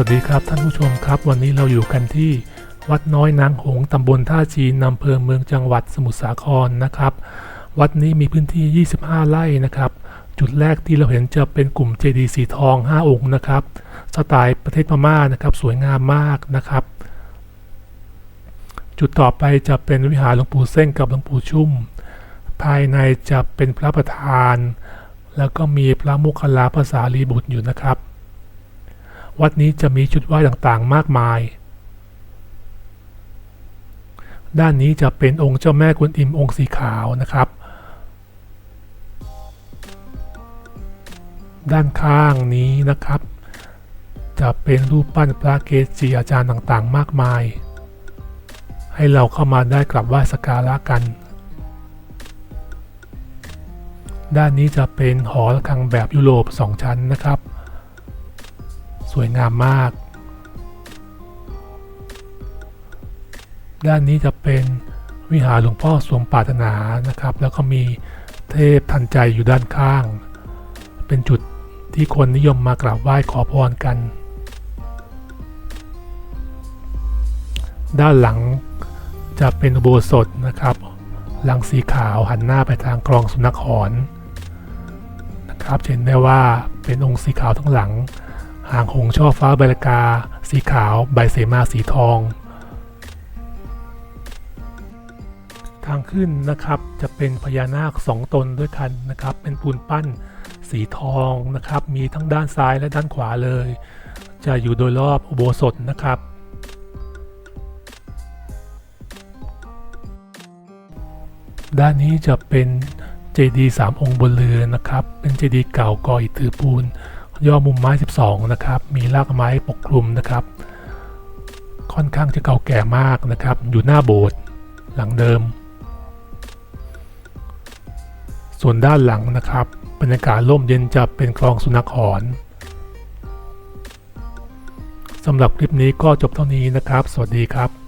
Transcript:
วัสดีครับท่านผู้ชมครับ วันนี้เราอยู่กันที่วัดน้อยนางหงส์ตำบลท่าจีนอำเภอเมืองจังหวัดสมุทรสาครนะครับ วัดนี้มีพื้นที่ 25 ไร่นะครับ จุดแรกที่เราเห็นจะเป็นกลุ่มเจดีย์สีทอง 5 องค์นะครับ สไตล์ประเทศพม่านะครับ สวยงามมากนะครับ จุดต่อไปจะเป็นวิหารหลวงปู่เส้งกับหลวงปู่ชุ่ม ภายในจะเป็นพระประธาน แล้วก็มีพระมุคลาภาษาลีบุตรอยู่นะครับ วัดนี้จะมีจุดไหว้ต่างๆ มากมาย ด้านนี้จะเป็นองค์เจ้าแม่กวนอิมองค์สีขาวนะครับ ด้านข้างนี้นะครับ จะเป็นรูปปั้นพระเกจิอาจารย์ต่างๆ มากมาย ให้เราเข้ามาได้กราบไหว้สักการะกันด้านนี้จะเป็นหอระฆังแบบยุโรป 2 ชั้นนะครับ วยงามมาก ด้านนี้จะเป็นวิหารหลวงพ่อสวงปรารถนานะครับ แล้วก็มีเทพทันใจอยู่ด้านข้าง เป็นจุดที่คนนิยมมากราบไหว้ขอพรกัน ด้านหลังจะเป็นอุโบสถนะครับ หลังสีขาวหันหน้าไปทางคลองสุนัขหอนนะครับเห็นได้ว่าเป็นองค์สีขาวทั้งหลัง หางหงช่อฟ้าใบลกา สีขาว ใบเสมาสีทอง ทางขึ้นนะครับจะเป็นพญานาคสองตนด้วยกันนะครับ เป็นปูนปั้นสีทองนะครับ มีทั้งด้านซ้ายและด้านขวาเลย จะอยู่โดยรอบอุโบสถนะครับด้านนี้จะเป็นเจดีย์สามองค์บนเรือนะครับ เป็นเจดีย์เก่าก่ออิฐถือปูน ย่อมุมไม้ 12 นะครับ มีรากไม้ปกคลุมนะครับ ค่อนข้างจะเก่าแก่มากนะครับ อยู่หน้าโบสถ์หลังเดิม ส่วนด้านหลังนะครับบรรยากาศร่มเย็นจะเป็นคลองสุนัขหอนสำหรับคลิปนี้ก็จบเท่านี้นะครับ สวัสดีครับ